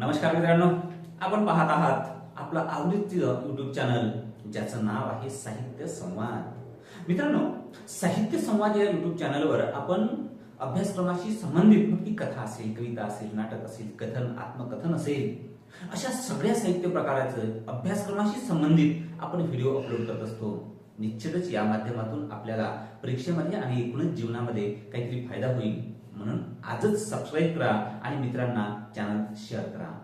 नमस्कार मित्रांनो. आपण पाहत आहात आपलं आवृत्तीचं युट्यूब चॅनल ज्याचं नाव आहे साहित्य संवाद. मित्रांनो साहित्य संवाद या युट्यूब चॅनलवर आपण अभ्यासक्रमाशी संबंधित ती कथा असेल कविता असेल नाटक असेल कथन आत्मकथन असेल अशा सगळ्या साहित्य प्रकाराचं अभ्यासक्रमाशी संबंधित आपण व्हिडिओ अपलोड करत असतो. निश्चितच या माध्यमातून आपल्याला परीक्षेमध्ये आणि एकूणच जीवनामध्ये काहीतरी फायदा होईल. म्हणून आजच सबस्क्राईब करा आणि मित्रांना चॅनल शेअर करा.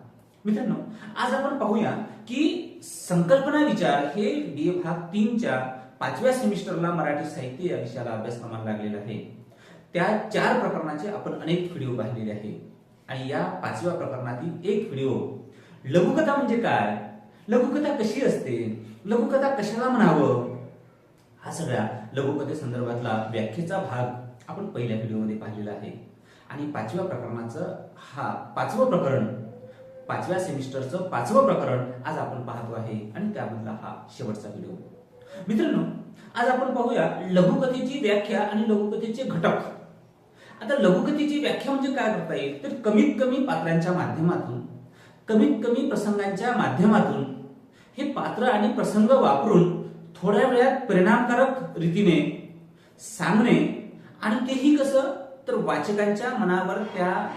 मित्रांनो आज आपण पाहूया की संकल्पना विचार हे डी भाग तीनच्या पाचव्या सेमिस्टरला मराठी साहित्य या विषयाला अभ्यासक्रमाला लागलेला आहे. त्या चार प्रकरणाचे आपण अनेक व्हिडिओ पाहिलेले आहे. आणि या पाचव्या प्रकरणातील एक व्हिडिओ लघुकथा म्हणजे काय? लघुकथा कशी असते? लघुकथा कशाला म्हणावं? हा सगळ्या लघुकथे संदर्भातला व्याख्येचा भाग आपण पहिल्या व्हिडिओमध्ये पाहिलेला आहे. आणि पाचव्या प्रकरणाचं हा पाचवं प्रकरण पाचव्या सेमिस्टरचं पाचवं प्रकरण आज आपण पाहतो आहे. आणि त्यामधला हा शेवटचा व्हिडिओ. मित्रांनो आज आपण पाहूया लघुकथेची व्याख्या आणि लघुकथेचे घटक. आता लघुकथेची व्याख्या म्हणजे काय करता येईल? तर कमीत कमी पात्रांच्या माध्यमातून कमीत कमी प्रसंगांच्या माध्यमातून हे पात्र आणि प्रसंग वापरून थोड्या वेळात परिणामकारक रीतीने सांगणे आणि तेही कसं? तर वाचकांच्या मनावर त्या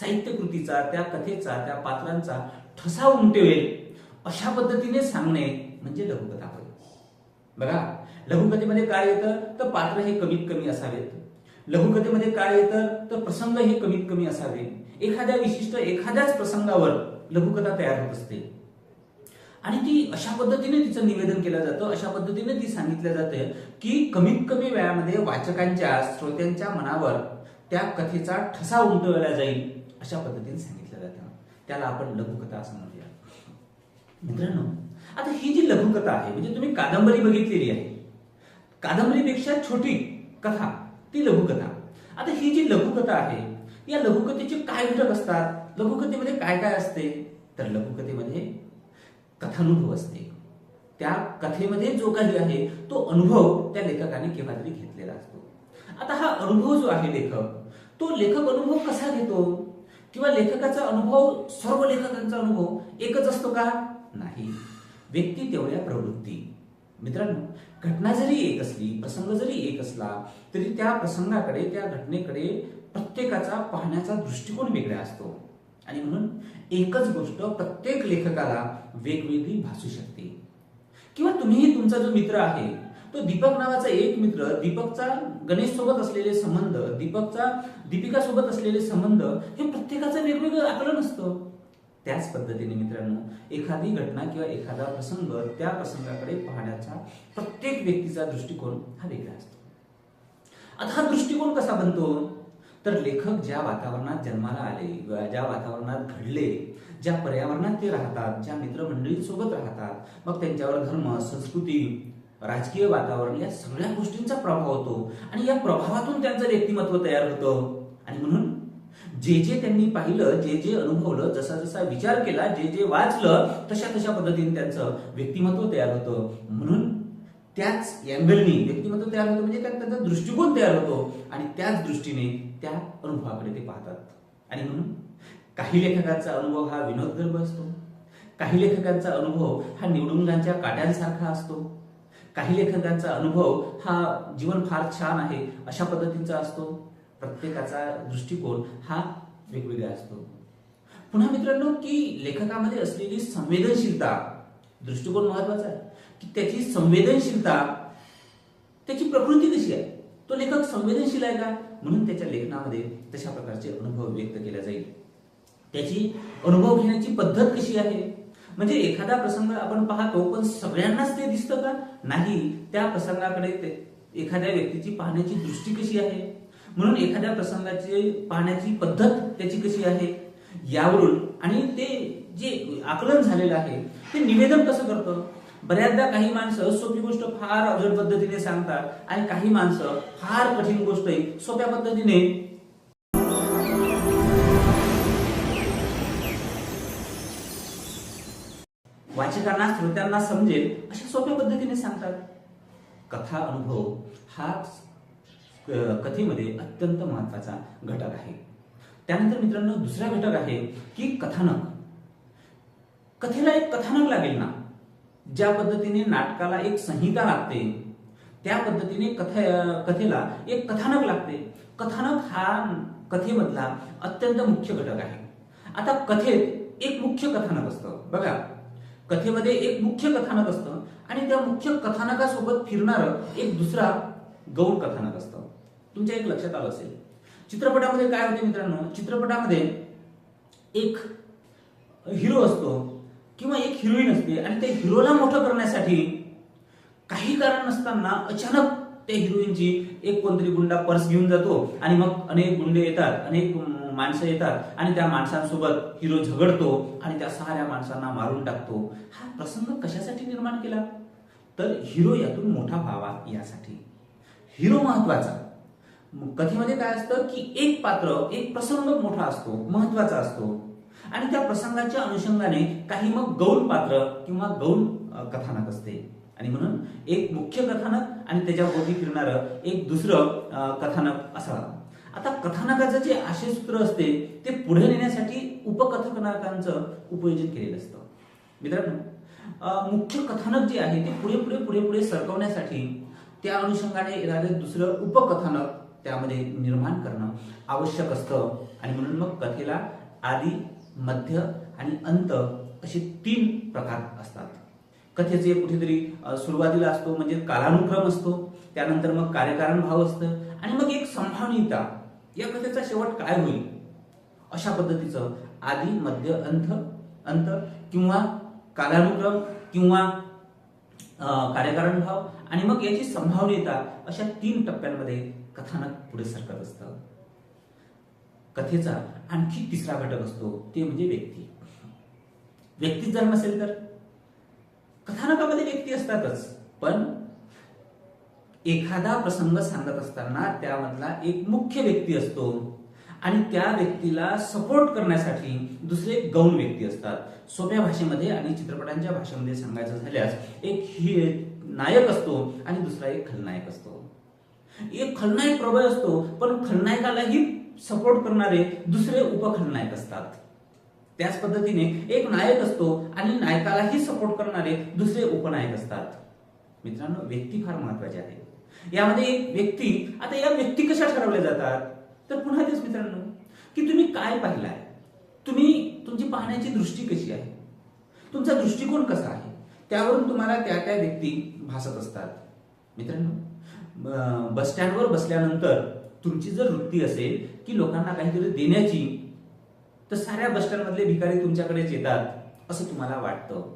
साहित्यकृतीचा त्या कथेचा त्या पात्रांचा ठसा उमटवेल अशा पद्धतीने सांगणे म्हणजे लघुकथा होय बघा लघुकथेमध्ये काय येतं? तर पात्र हे कमीत कमी असावेत. लघुकथेमध्ये काय येतं? तर प्रसंग हे कमीत कमी असावे एखाद्या विशिष्ट एखाद्याच प्रसंगावर लघुकथा तयार होत असते. आणि ती अशा पद्धतीने तिचं निवेदन केलं जातं अशा पद्धतीने ती सांगितलं जाते की कमीत कमी वेळामध्ये वाचकांच्या श्रोत्यांच्या मनावर त्या कथेचा ठसा उमटवला जाईल अशा पद्धतीने सांगितलं जातं. त्याला आपण लघुकथा असं म्हणूया. मित्रांनो आता ही जी लघुकथा आहे म्हणजे तुम्ही कादंबरी बघितलेली आहे कादंबरीपेक्षा छोटी कथा ती लघुकथा. आता ही जी लघुकथा आहे या लघुकथेचे काय घटक असतात? लघुकथेमध्ये काय काय असते? तर लघुकथेमध्ये कथानुभव असते त्या कथेमध्ये जो काही आहे तो अनुभव त्या लेखकाने केव्हा तरी घेतलेला असतो. आता हा अनुभव जो आहे लेखक तो लेखक अनुभव कसा घेतो? किंवा लेखकाचा अनुभव सर्व लेखकांचा अनुभव एकच असतो का? नाही. व्यक्ती तेवढ्या प्रवृत्ती. मित्रांनो घटना जरी एक असली प्रसंग जरी एक असला तरी त्या प्रसंगाकडे त्या घटनेकडे प्रत्येकाचा पाहण्याचा दृष्टिकोन वेगळा असतो. आणि म्हणून एकच गोष्ट प्रत्येक लेखकाला वेगवेगळी भासू शकते. किंवा तुम्हीही तुमचा जो मित्र आहे तो दीपक नावाचा एक मित्र दीपकचा गणेश सोबत असलेले संबंध दीपकचा दीपिका सोबत असलेले संबंध हे प्रत्येकाचं वेगवेगळं आकलन असतं. त्याच पद्धतीने मित्रांनो एखादी घटना किंवा एखादा प्रसंग त्या प्रसंगाकडे पाहण्याचा प्रत्येक व्यक्तीचा दृष्टिकोन हा वेगळा असतो. आता हा दृष्टिकोन कसा बनतो? तर लेखक ज्या वातावरणात जन्माला आले ज्या वातावरणात घडले ज्या पर्यावरणात ते राहतात ज्या मित्रमंडळींसोबत राहतात मग त्यांच्यावर धर्म संस्कृती राजकीय वातावरण या सगळ्या गोष्टींचा प्रभाव होतो. आणि या प्रभावातून त्यांचं व्यक्तिमत्व तयार होतं. आणि म्हणून जे जे त्यांनी पाहिलं जे जे अनुभवलं जसा जसा विचार केला जे जे वाचलं तशा तशा पद्धतीने त्यांचं व्यक्तिमत्व तयार होतं. म्हणून त्याच अँगलनी व्यक्तिमत्व तयार होतं म्हणजे त्यात त्यांचा दृष्टिकोन तयार होतो. आणि त्याच दृष्टीने त्या अनुभवाकडे ते पाहतात. आणि म्हणून काही लेखकांचा अनुभव हा विनोदगर्भ असतो. काही लेखकांचा अनुभव हा निवडुंगांच्या काट्यांसारखा असतो. काही लेखकांचा अनुभव हा जीवन फार छान आहे अशा पद्धतीचा असतो. प्रत्येकाचा दृष्टिकोन हा वेगवेगळा असतो. पुन्हा मित्रांनो की लेखकामध्ये असलेली संवेदनशीलता दृष्टिकोन महत्त्वाचा आहे. की त्याची संवेदनशीलता त्याची प्रकृती कशी आहे? तो लेखक संवेदनशील आहे का? म्हणून त्याच्या लेखनामध्ये तशा प्रकारचे अनुभव व्यक्त केला जाईल. त्याची अनुभव घेण्याची पद्धत कशी आहे? म्हणजे एखादा प्रसंग आपण पाहतो पण सगळ्यांनाच ते दिसतं का? नाही त्या प्रसंगाकडे ते- एखाद्या व्यक्तीची पाहण्याची दृष्टी कशी आहे? म्हणून एखाद्या प्रसंगाची पाहण्याची पद्धत त्याची कशी आहे? यावरून आणि ते जे आकलन झालेलं आहे ते निवेदन कसं करतं? बऱ्याचदा काही माणसं सोपी गोष्ट फार अवजड पद्धतीने सांगतात आणि काही माणसं फार कठीण गोष्ट सोप्या पद्धतीने वाचकांना श्रोत्यांना समजेल अशा सोप्या पद्धतीने सांगतात. कथा अनुभव हा कथेमध्ये अत्यंत महत्त्वाचा घटक आहे. त्यानंतर मित्रांनो दुसरा घटक आहे की कथानक. कथेला एक कथानक लागेल ना. ज्या पद्धतीने नाटकाला एक संहिता लागते त्या पद्धतीने कथे कथेला एक कथानक लागते. कथानक हा कथेमधला अत्यंत मुख्य घटक आहे. आता कथेत एक मुख्य कथानक असतं. बघा कथेमध्ये एक मुख्य कथानक असतं आणि त्या मुख्य कथानकासोबत फिरणारं एक दुसरा गौण कथानक असतं. तुमच्या एक लक्षात आलं असेल. चित्रपटामध्ये काय होते मित्रांनो? चित्रपटामध्ये एक हिरो असतो. किंवा एक हिरोईन असते आणि त्या हिरोला मोठं करण्यासाठी काही कारण नसताना अचानक त्या हिरोईनची एक कोणतरी गुंडा पर्स घेऊन जातो आणि मग अनेक गुंडे येतात अनेक माणसं येतात आणि त्या माणसांसोबत हिरो झगडतो आणि त्या साऱ्या माणसांना मारून टाकतो. हा प्रसंग कशासाठी निर्माण केला? तर हिरो यातून मोठा व्हावा यासाठी. हिरो महत्त्वाचा. कथेमध्ये काय असतं की एक पात्र एक प्रसंग मोठा असतो महत्त्वाचा असतो. आणि त्या प्रसंगाच्या अनुषंगाने काही मग गौण पात्र किंवा गौण कथानक असते. आणि म्हणून एक मुख्य कथानक आणि त्याच्या फिरणारं एक दुसरं कथानक असावं. आता कथानकाचं जे आशयसूत्र असते ते पुढे नेण्यासाठी उपकथानकांचं उपयोजन केलेलं असतं. मित्रांनो मुख्य कथानक जे आहे ते पुढे पुढे पुढे पुढे सरकवण्यासाठी त्या अनुषंगाने येणारे दुसरं उपकथानक त्यामध्ये निर्माण करणं आवश्यक असतं. आणि म्हणून मग कथेला आदी मध्य आणि अंत असे तीन प्रकार असतात. कथेचे कुठेतरी सुरुवातीला असतो म्हणजे कालानुक्रम असतो त्यानंतर मग कार्यकारण भाव असतं आणि मग एक संभावनीयता या कथेचा शेवट काय होईल? अशा पद्धतीचं आधी मध्य अंत अंत किंवा कालानुक्रम किंवा कार्यकारण भाव आणि मग याची संभावनीयता अशा तीन टप्प्यांमध्ये कथानक पुढे सरकत असतं. कथेचा आणखी तिसरा घटक असतो ते म्हणजे व्यक्ती. व्यक्ती जर नसेल तर? कथानकामध्ये व्यक्ती असतातच पण एखादा प्रसंग सांगत असताना त्यामधला एक मुख्य व्यक्ती असतो आणि त्या व्यक्तीला सपोर्ट करण्यासाठी दुसरे गौण व्यक्ती असतात. सोप्या भाषेमध्ये आणि चित्रपटांच्या भाषेमध्ये सांगायचं झाल्यास एक ही नायक असतो आणि दुसरा एक खलनायक असतो. एक खलनायक प्रबळ असतो पण खलनायकालाही सपोर्ट करणारे दुसरे उपखलनायक असतात. त्याच पद्धतीने एक नायक असतो आणि नायकालाही सपोर्ट करणारे दुसरे उपनायक असतात. मित्रांनो व्यक्ती फार महत्वाची आहे. यामध्ये व्यक्ती आता या व्यक्ती कशा ठरवल्या जातात? तर पुन्हा तेच मित्रांनो की तुम्ही काय पाहिलाय? तुम्ही तुमची पाहण्याची दृष्टी कशी आहे? तुमचा दृष्टिकोन कसा आहे? त्यावरून तुम्हाला त्या त्या व्यक्ती भासत असतात. मित्रांनो ब- बस स्टँडवर बसल्यानंतर तुमची जर वृत्ती असेल की लोकांना काहीतरी देण्याची तर साऱ्या बस स्टँडमधले भिकारी तुमच्याकडेच येतात असं तुम्हाला वाटतं?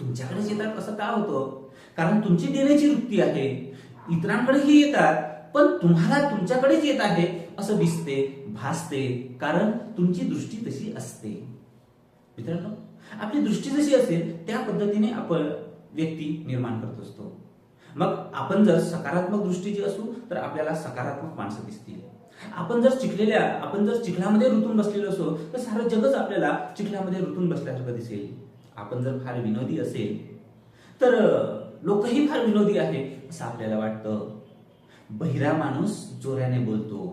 तुमच्याकडेच येतात असं का होतं? कारण तुमची देण्याची वृत्ती आहे. इतरांकडेही येतात पण तुम्हाला तुमच्याकडेच येत आहे असं दिसते भासते कारण तुमची दृष्टी तशी असते. मित्रांनो आपली दृष्टी जशी असेल त्या पद्धतीने आपण व्यक्ती निर्माण करत असतो. मग आपण जर सकारात्मक दृष्टीची असू तर आपल्याला सकारात्मक माणसं दिसतील. आपण जर चिखलेल्या आपण जर चिखलामध्ये रुतून बसलेलो असो तर सारं जगच आपल्याला चिखलामध्ये रुतून बसल्यासारखं दिसेल. आपण जर फार विनोदी असेल तर लोकही फार विनोदी आहे असं आपल्याला वाटतं. बहिरा माणूस जोराने बोलतो.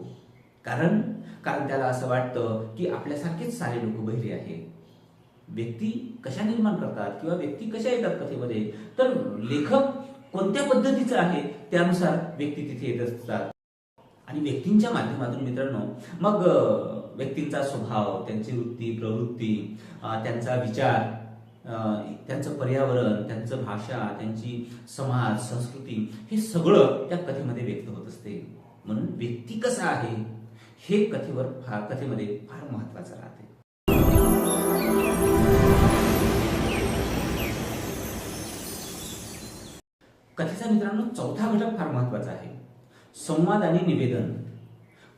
कारण कारण त्याला असं वाटतं की आपल्यासारखेच सारे लोक बहिरे आहे व्यक्ती कशा निर्माण करतात किंवा व्यक्ती कशा येतात कथेमध्ये? तर लेखक कोणत्या पद्धतीचं आहे त्यानुसार व्यक्ती तिथे येत असतात. आणि व्यक्तींच्या माध्यमातून मित्रांनो मग व्यक्तींचा स्वभाव त्यांची वृत्ती प्रवृत्ती त्यांचा विचार त्यांचं पर्यावरण त्यांचं भाषा त्यांची समाज संस्कृती हे सगळं त्या कथेमध्ये व्यक्त होत असते. म्हणून व्यक्ती कसा आहे हे कथेवर फार कथेमध्ये फार महत्वाचं राहते. कथेचा मित्रांनो चौथा घटक फार महत्त्वाचा आहे. संवाद आणि निवेदन.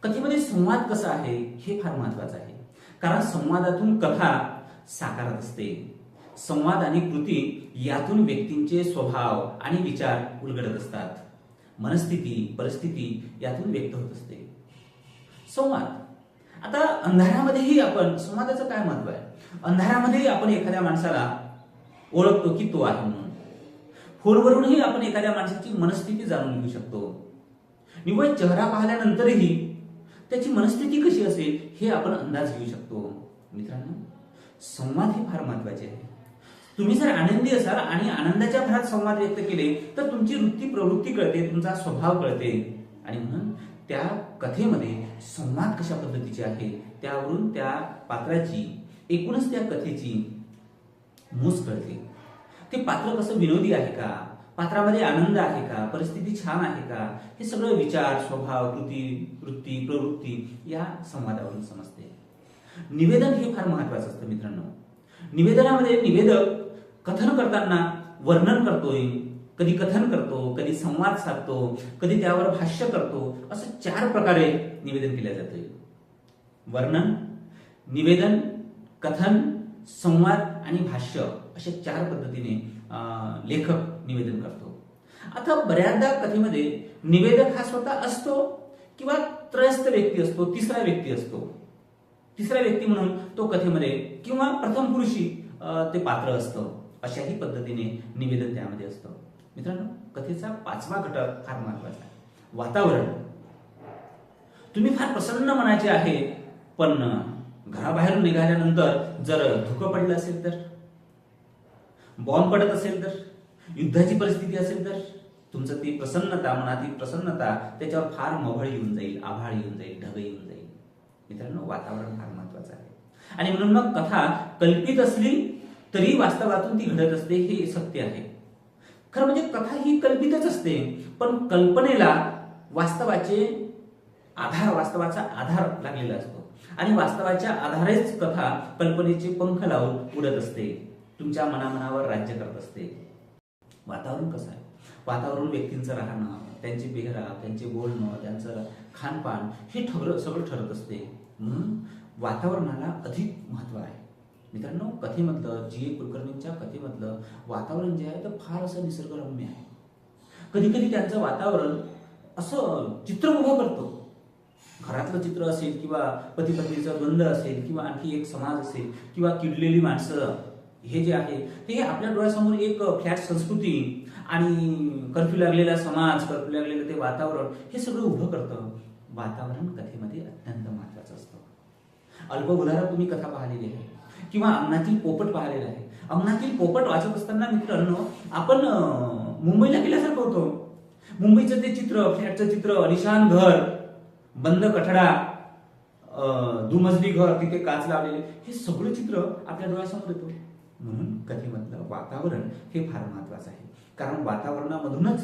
कथेमध्ये संवाद कसा आहे हे फार महत्वाचं आहे. कारण संवादातून कथा साकारत असते. संवाद आणि कृती यातून व्यक्तींचे स्वभाव आणि विचार उलगडत असतात. मनस्थिती परिस्थिती यातून व्यक्त होत असते. संवाद. आता अंधारामध्येही आपण संवादाचं काय महत्त्व आहे? अंधारामध्येही आपण एखाद्या माणसाला ओळखतो की तो आहे म्हणून. फोनवरूनही आपण एखाद्या माणसाची मनस्थिती जाणून घेऊ शकतो. निव्वळ चेहरा पाहिल्यानंतरही त्याची मनस्थिती कशी असेल हे आपण अंदाज घेऊ शकतो. मित्रांनो संवाद हे फार महत्त्वाचे आहे. तुम्ही जर आनंदी असाल आणि आनंदाच्या भरात संवाद व्यक्त केले तर तुमची वृत्ती प्रवृत्ती कळते तुमचा स्वभाव कळते. आणि म्हणून त्या कथेमध्ये संवाद कशा पद्धतीचे आहे त्यावरून त्या पात्राची एकूणच त्या कथेची मूस कळते. ते पात्र कसं विनोदी आहे का? पात्रामध्ये आनंद आहे का? परिस्थिती छान आहे का? हे सगळं विचार स्वभाव कृती वृत्ती प्रवृत्ती या संवादावरून समजते. निवेदन हे फार महत्वाचं असतं मित्रांनो. निवेदनामध्ये निवेदक कथन करताना वर्णन करतोय कधी कथन करतो कधी संवाद साधतो कधी त्यावर भाष्य करतो असं चार प्रकारे निवेदन केले जाते वर्णन निवेदन कथन संवाद आणि भाष्य अशा चार पद्धतीने लेखक निवेदन करतो. आता बऱ्याचदा कथेमध्ये निवेदक हा स्वतः असतो किंवा त्रयस्थ व्यक्ती असतो तिसरा व्यक्ती असतो. तिसरा व्यक्ती म्हणून तो कथेमध्ये किंवा प्रथम पुरुषी ते पात्र असतं. अशाही पद्धतीने निवेदन त्यामध्ये असतं. मित्रांनो कथेचा पाचवा घटक फार महत्त्वाचा आहे. वातावरण. तुम्ही फार प्रसन्न मनाचे आहे पण घराबाहेरून निघाल्यानंतर जर धुकं पडलं असेल तर बॉम्ब पडत असेल तर युद्धाची परिस्थिती असेल तर तुमचं ती प्रसन्नता मनातील प्रसन्नता त्याच्यावर फार मवळ येऊन जाईल आभाळ येऊन जाईल ढग येऊन जाईल. मित्रांनो वातावरण फार महत्वाचं आहे. आणि म्हणून मग कथा कल्पित असली तरी वास्तवातून ती घडत असते हे सत्य आहे. खरं म्हणजे कथा ही कल्पितच असते पण कल्पनेला वास्तवाचे आधार वास्तवाचा आधार लागलेला असतो. आणि वास्तवाच्या आधारेच कथा कल्पनेचे पंख लावून उडत असते. तुमच्या मनामनावर राज्य करत असते. वातावरण कसं आहे? वातावरण व्यक्तींचं राहणं त्यांचे पेहराव त्यांचे बोलणं त्यांचं खानपान हे ठर सगळं ठरत असते. म्हणून वातावरणाला अधिक महत्त्व आहे. मित्रांनो कथेमधलं जी ए कुलकर्णींच्या कथेमधलं वातावरण जे आहे ते फार असं निसर्गरम्य आहे. कधी कधी त्यांचं वातावरण असं चित्र उभं करतो. घरातलं चित्र असेल किंवा पती पत्नीचा द्वंद्व असेल किंवा आणखी एक समाज असेल किंवा किडलेली माणसं हे जे आहे ते आपल्या डोळ्यासमोर एक फ्लॅट संस्कृती आणि कर्फ्यू लागलेला समाज कर्फ्यू लागलेलं ते वातावरण हे सगळं उभं करतं. वातावरण कथेमध्ये अत्यंत महत्वाचं असतं. अल्पबुधारा तुम्ही कथा पाहिलेली आहे किंवा अंगणातील पोपट पाहिलेला आहे. अंगणातील पोपट वाचत असताना मित्रांनो आपण मुंबईला गेल्यासारखं होतो. मुंबईचं ते चित्र फ्लॅटचं चित्र अलिशान घर बंद कठडा दुमजली घर तिथे काच लावलेले हे सगळं चित्र आपल्या डोळ्यासमोर येतो. म्हणून कथेमधलं वातावरण हे फार महत्वाचं आहे. कारण वातावरणामधूनच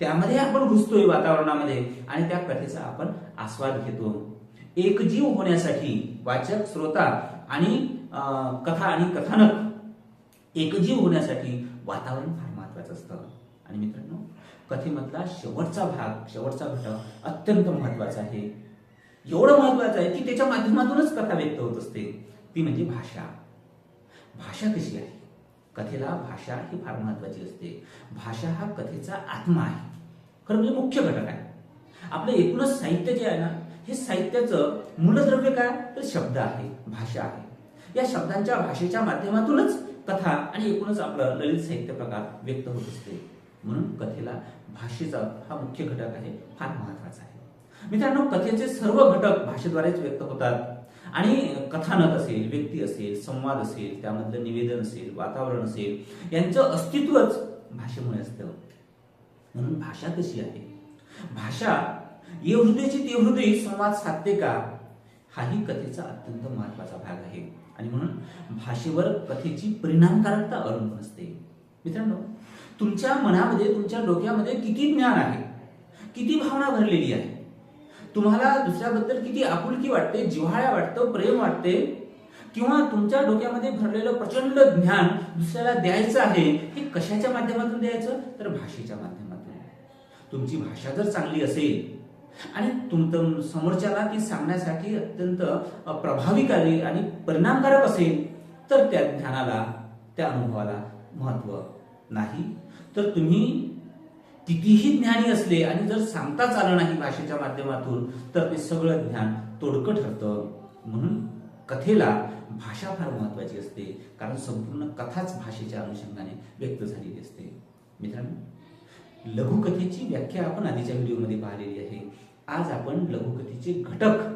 त्यामध्ये आपण घुसतोय वातावरणामध्ये आणि त्या कथेचा आपण आस्वाद घेतो. एकजीव होण्यासाठी वाचक श्रोता आणि कथा आणि कथानक एकजीव होण्यासाठी वातावरण फार महत्वाचं असतं. आणि मित्रांनो कथेमधला शेवटचा भाग शेवटचा घटक अत्यंत महत्त्वाचा आहे. एवढं महत्वाचं आहे की त्याच्या माध्यमातूनच कथा व्यक्त होत असते. ती म्हणजे भाषा. भाषा कशी आहे? कथेला भाषा ही फार महत्वाची असते. भाषा हा कथेचा आत्मा आहे. खरं म्हणजे मुख्य घटक आहे. आपलं एकूणच साहित्य जे आहे ना हे साहित्याचं मूलद्रव्य काय? तर शब्द आहे भाषा आहे. या शब्दांच्या भाषेच्या माध्यमातूनच कथा आणि एकूणच आपलं ललित साहित्य प्रकार व्यक्त होत असते. म्हणून कथेला भाषेचा हा मुख्य घटक आहे फार महत्त्वाचा आहे. मित्रांनो कथेचे सर्व घटक भाषेद्वारेच व्यक्त होतात. आणि कथानक असेल व्यक्ती असेल संवाद असेल त्यामधलं निवेदन असेल वातावरण असेल यांचं अस्तित्वच भाषेमुळे असतं. म्हणून भाषा कशी आहे? भाषा ये हृदयची ते हृदय संवाद साधते का? हाही कथेचा अत्यंत महत्त्वाचा भाग आहे. आणि म्हणून भाषेवर कथेची परिणामकारकता अवलंबून असते. मित्रांनो तुमच्या मनामध्ये तुमच्या डोक्यामध्ये किती ज्ञान आहे? किती भावना भरलेली आहे? तुम्हाला दुसऱ्याबद्दल किती आपुलकी वाटते जिव्हाळ्या वाटतं प्रेम वाटते? किंवा तुमच्या डोक्यामध्ये भरलेलं प्रचंड ज्ञान दुसऱ्याला द्यायचं आहे हे कशाच्या माध्यमातून द्यायचं? तर भाषेच्या माध्यमातून. तुमची भाषा जर चांगली असेल आणि तुम समोरच्याला ती सांगण्यासाठी अत्यंत प्रभावीकारी आणि परिणामकारक असेल तर त्या ज्ञानाला त्या अनुभवाला महत्त्व नाही. तर तुम्ही कितीही ज्ञानी असले आणि जर सांगताच आलं नाही भाषेच्या माध्यमातून तर ते सगळं ज्ञान तोडकं ठरतं. म्हणून कथेला भाषा फार महत्वाची असते. कारण संपूर्ण कथाच भाषेच्या अनुषंगाने व्यक्त झालेली असते. मित्रांनो लघुकथेची व्याख्या आपण आधीच्या व्हिडिओमध्ये पाहिलेली आहे. आज आपण लघुकथेचे घटक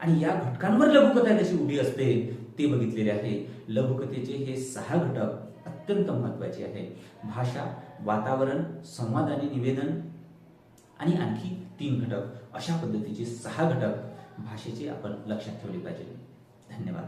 आणि या घटकांवर लघुकथा कशी उभी असते ते बघितलेले आहे. लघुकथेचे हे सहा घटक अत्यंत महत्वाची आहे. भाषा वातावरण संवाद आणि निवेदन आणि आणखी तीन घटक. अशा पद्धतीचे सहा घटक भाषेचे आपण लक्षात ठेवले पाहिजे. धन्यवाद.